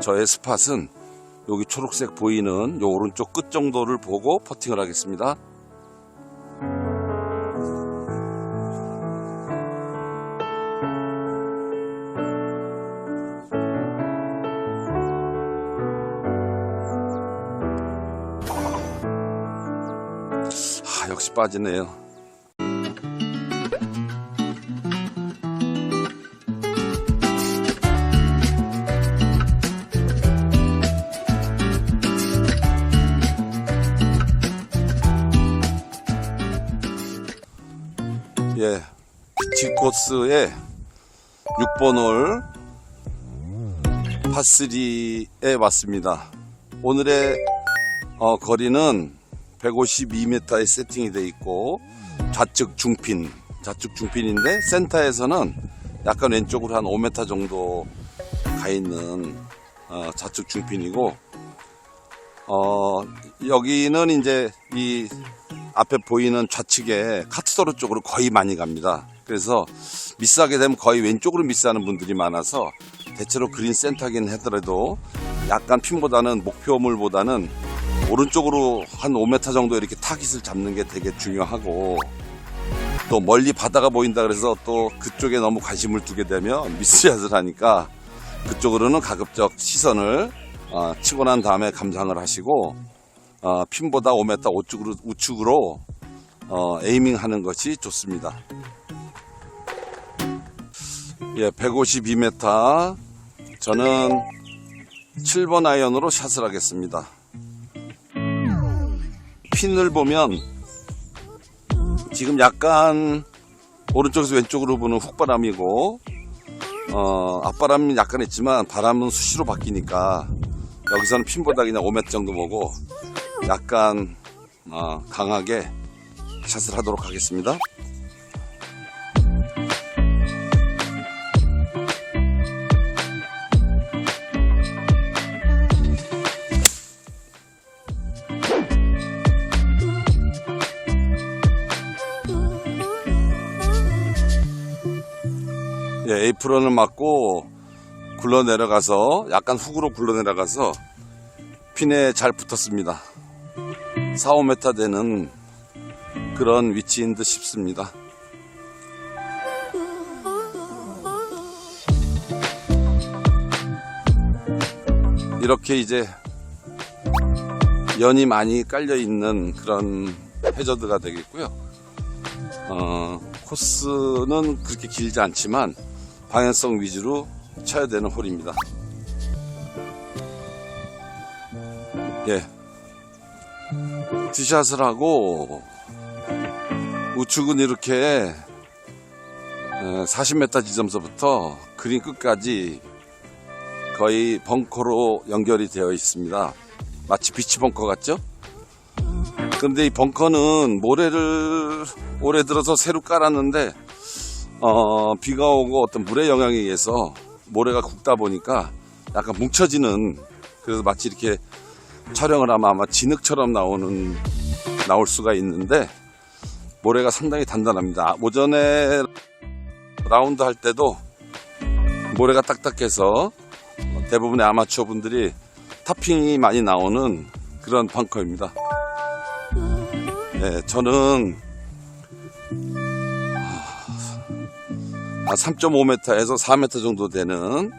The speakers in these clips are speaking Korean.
저의 스팟은 여기 초록색 보이는 요 오른쪽 끝 정도를 보고 퍼팅을 하겠습니다. 아, 역시 빠지네요. 비치 코스의 6번 홀 파3에 왔습니다. 오늘의 어, 거리는 152m에 세팅이 되어 있고 좌측 중핀, 좌측 중핀인데 센터에서는 약간 왼쪽으로 한 5m 정도 가 있는 어, 좌측 중핀이고 어, 여기는 이제 이 앞에 보이는 좌측에 카트도로 쪽으로 거의 많이 갑니다. 그래서 미스하게 되면 거의 왼쪽으로 미스하는 분들이 많아서 대체로 그린 센터긴 하더라도 약간 핀보다는 목표물보다는 오른쪽으로 한 5m 정도 이렇게 타깃을 잡는 게 되게 중요하고 또 멀리 바다가 보인다 그래서 또 그쪽에 너무 관심을 두게 되면 미스샷을 하니까 그쪽으로는 가급적 시선을 어, 치고 난 다음에 감상을 하시고 어, 핀보다 5m 우측으로, 우측으로 어, 에이밍 하는 것이 좋습니다. 예, 152m. 저는 7번 아이언으로 샷을 하겠습니다. 핀을 보면 지금 약간 오른쪽에서 왼쪽으로 부는 훅바람이고 어, 앞바람이 약간 있지만 바람은 수시로 바뀌니까 여기서는 핀보다 그냥 5m 정도 보고 약간 어, 강하게 샷을 하도록 하겠습니다. 예, 에이프런을 맞고 굴러 내려가서 약간 훅으로 굴러 내려가서 핀에 잘 붙었습니다. 4, 5m 되는 그런 위치인 듯 싶습니다. 이렇게 이제 연이 많이 깔려 있는 그런 해저드가 되겠고요. 어, 코스는 그렇게 길지 않지만 방향성 위주로 쳐야 되는 홀입니다. 예. 티샷을 하고 우측은 이렇게 40m 지점서부터 그린 끝까지 거의 벙커로 연결이 되어 있습니다. 마치 비치 벙커 같죠? 그런데 이 벙커는 모래를 올해 들어서 새로 깔았는데 어, 비가 오고 어떤 물의 영향에 의해서 모래가 굵다 보니까 약간 뭉쳐지는 그래서 마치 이렇게 촬영을 하면 아마 진흙처럼 나오는 나올 수가 있는데 모래가 상당히 단단합니다. 오전에 라운드 할 때도 모래가 딱딱해서 대부분의 아마추어 분들이 타핑이 많이 나오는 그런 벙커입니다. 네, 저는 3.5m에서 4m 정도 되는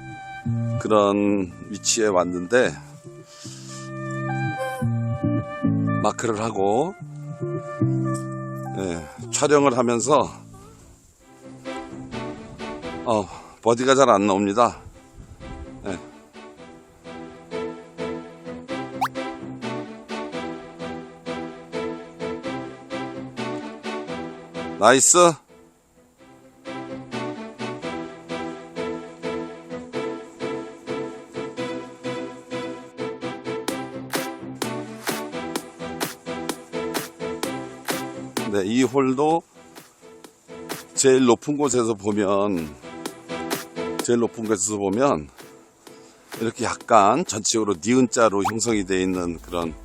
그런 위치에 왔는데 마크를 하고 예, 촬영을 하면서 어, 버디가 잘 안 나옵니다. 예. 나이스. 네, 이 홀도 제일 높은 곳에서 보면 제일 높은 곳에서 보면 이렇게 약간 전체적으로 니은자로 형성이 되어 있는 그런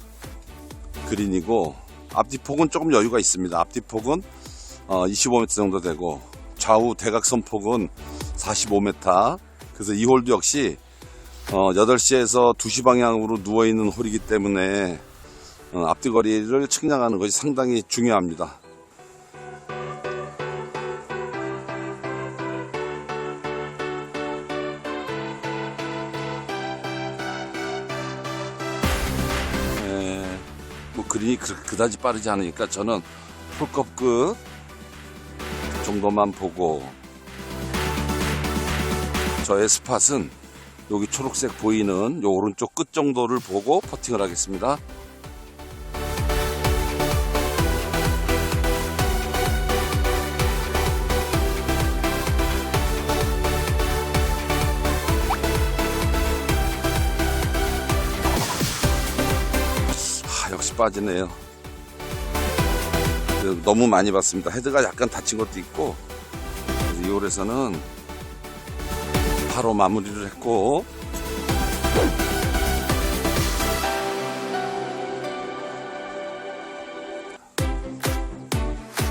그린이고 앞뒤 폭은 조금 여유가 있습니다. 앞뒤 폭은 어, 25m 정도 되고 좌우 대각선 폭은 45m. 그래서 이 홀도 역시 어, 8시에서 2시 방향으로 누워있는 홀이기 때문에 어, 앞뒤 거리를 측량하는 것이 상당히 중요합니다. 에, 뭐 그린이 그, 그다지 빠르지 않으니까 저는 홀컵 끝 정도만 보고 저의 스팟은 여기 초록색 보이는 요 오른쪽 끝 정도를 보고 퍼팅을 하겠습니다. 빠지네요. 그, 너무 많이 봤습니다. 헤드가 약간 다친 것도 있고, 그래서 이 홀에서는 바로 마무리를 했고,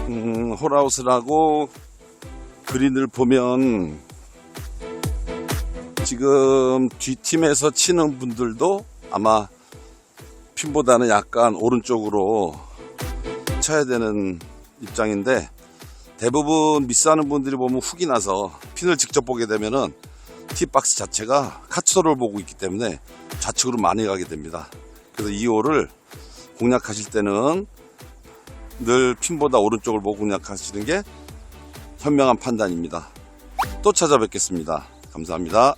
음, 홀아웃을 그린을 보면 지금 뒷팀에서 치는 분들도 아마 핀보다는 약간 오른쪽으로 쳐야 되는 입장인데 대부분 미스하는 분들이 보면 훅이 나서 핀을 직접 보게 되면은 티박스 자체가 카츠도를 보고 있기 때문에 좌측으로 많이 가게 됩니다. 그래서 이 홀을 공략하실 때는 늘 핀보다 오른쪽을 보고 공략하시는 게 현명한 판단입니다. 또 찾아뵙겠습니다. 감사합니다.